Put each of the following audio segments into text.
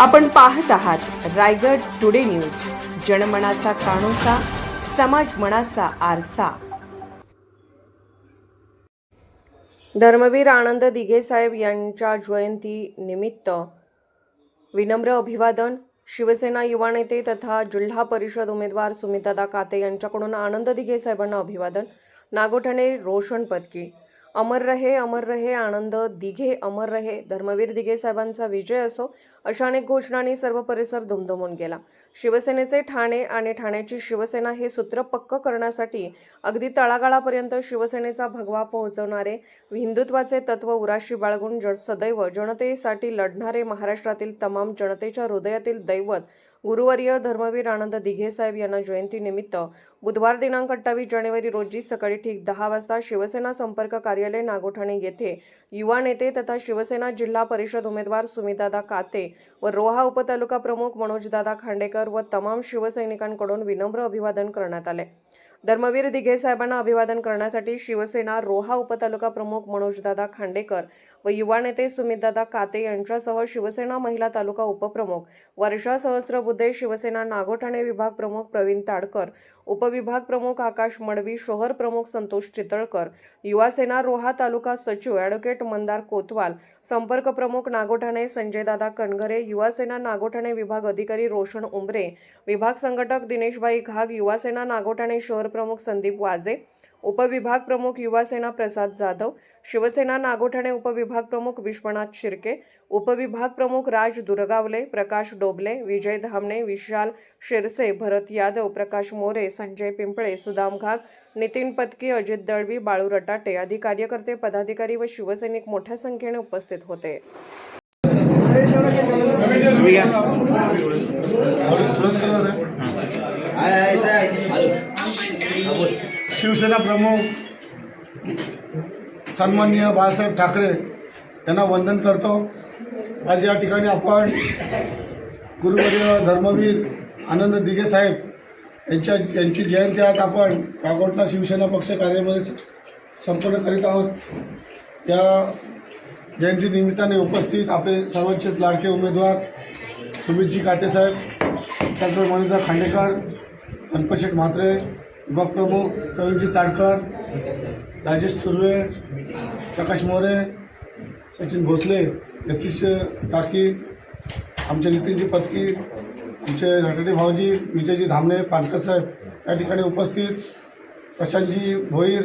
आपण पाहत आहात रायगड टुडे न्यूज. जनमनाचा कानोसा समाज मनाचा आरसा. धर्मवीर आनंद दिघे साहेब यांच्या जयंती निमित्त विनम्र अभिवादन शिवसेना युवा नेते तथा जिल्हा परिषद उमेदवार सुमितादा काते यांच्याकडून आनंद दिघे साहेबांना अभिवादन नागोठणे रोशन पदकी. अमर रहे अमर रहे आनंद दिघे अमर रहे. धर्मवीर दिघे साहेबांचा विजय असो अशा अनेक घोषणांनी सर्व परिसर धुमधुमून गेला. शिवसेनेचे ठाणे आणि ठाण्याची शिवसेना हे सूत्र पक्क करण्यासाठी अगदी तळागाळापर्यंत शिवसेनेचा भगवा पोहोचवणारे हिंदुत्वाचे तत्व उराशी बाळगून ज सदैव जनतेसाठी लढणारे महाराष्ट्रातील तमाम जनतेच्या हृदयातील दैवत गुरुवर्य धर्मवीर आनंद दिघे साहेब यांना जयंतीनिमित्त बुधवार दिनांक अठ्ठावीस जानेवारी रोजी सकाळी ठीक दहा वाजता शिवसेना संपर्क कार्यालय नागोठाणे येथे युवा नेते तथा शिवसेना जिल्हा परिषद उमेदवार सुमितादा काते व रोहा उपतालुका प्रमुख मनोजदादा खांडेकर व तमाम शिवसैनिकांकडून विनम्र अभिवादन करण्यात आले. धर्मवीर दिघे साहेबांना अभिवादन करण्यासाठी शिवसेना रोहा उपतालुका प्रमुख मनोजदादा खांडेकर व युवा नेते सुमितदादा काते यांच्यासह शिवसेना महिला तालुका उपप्रमुख वर्षा सहस्त्रबुद्धे शिवसेना नागोठाणे विभाग प्रमुख प्रवीण ताडकर उपविभाग प्रमुख आकाश मडवी शहर प्रमुख संतोष चितळकर युवासेना रोहा तालुका सचिव ॲडव्होकेट मंदार कोतवाल संपर्क प्रमुख नागोठाणे संजयदादा कणघरे युवासेना नागोठाणे विभाग अधिकारी रोशन उंबरे विभाग संघटक दिनेशबाई घाग युवासेना नागोठाणे शहर प्रमुख संदीप वाजे उपविभाग प्रमुख युवासेना प्रसाद जाधव शिवसेना नागोठाणे उपविभाग प्रमुख विश्वनाथ शिर्के उपविभाग प्रमुख राज दुर्गावले प्रकाश डोबले विजय धामणे विशाल शिरसे भरत यादव प्रकाश मोरे संजय पिंपळे सुदाम घाग नितीन पत्की अजित दळवी बाळू रटाटे आदी कार्यकर्ते पदाधिकारी व शिवसैनिक मोठ्या संख्येने उपस्थित होते. शिवसेना प्रमुख सन्माननीय बाळासाहेब ठाकरे यांना वंदन करतो. आज या ठिकाणी आपण गुरुवर्य धर्मवीर आनंद दिघे साहेब यांच्या यांची जयंती आज आपण कागोटला शिवसेना पक्ष कार्यामध्ये संपन्न करीत आहोत. या जयंतीनिमित्ताने उपस्थित आपले सर्वांचेच लाडके उमेदवार सुमितजी कातेसाहेब त्याचबरोबर मनिता खांडेकर गणपतशेठ म्हात्रे विभाग प्रमुख प्रवीणजी ताडकर राजेश सुर्वे प्रकाश मोरे सचिन भोसले यतीश टाकी आमचे नितीनजी पत्की आमचे रटाडे भाऊजी विजयजी धामणे पानकर साहेब. या ठिकाणी उपस्थित प्रशांतजी भोईर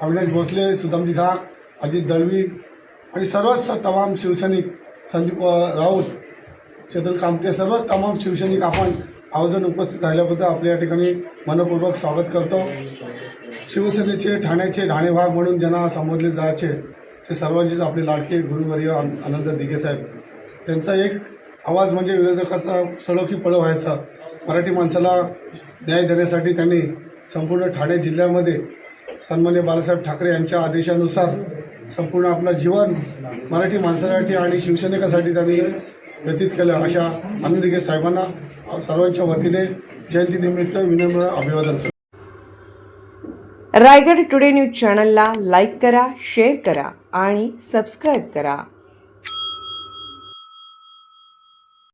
अविनाश भोसले सुदामजी घाक अजित दळवी आणि सर्वच तमाम शिवसैनिक संदीप राऊत चेतन कामते सर्वच तमाम शिवसैनिक आपण आवर्जून उपस्थित राहिल्याबद्दल आपल्या या ठिकाणी मनपूर्वक स्वागत करतो. शिवसेनेचे ठाण्याचे ठाणे भाग म्हणून ज्यांना संबोधले जायचे ते सर्वांचेच आपले लाडके गुरुवर्य आनंद दिघे साहेब. त्यांचा एक आवाज म्हणजे विरोधकाचा सळोखी पळ व्हायचा. मराठी माणसाला न्याय देण्यासाठी त्यांनी संपूर्ण ठाणे जिल्ह्यामध्ये सन्मान्य बाळासाहेब ठाकरे यांच्या आदेशानुसार संपूर्ण आपलं जीवन मराठी माणसासाठी आणि शिवसैनिकासाठी त्यांनी व्यतीत केलं अशा आनंद साहेबांना सर्वांच्या वतीने जयंतीनिमित्त विनम्र अभिवादन करतो. रायगड टुडे न्यूज चॅनलला लाईक करा शेअर करा आणि सबस्क्राईब करा.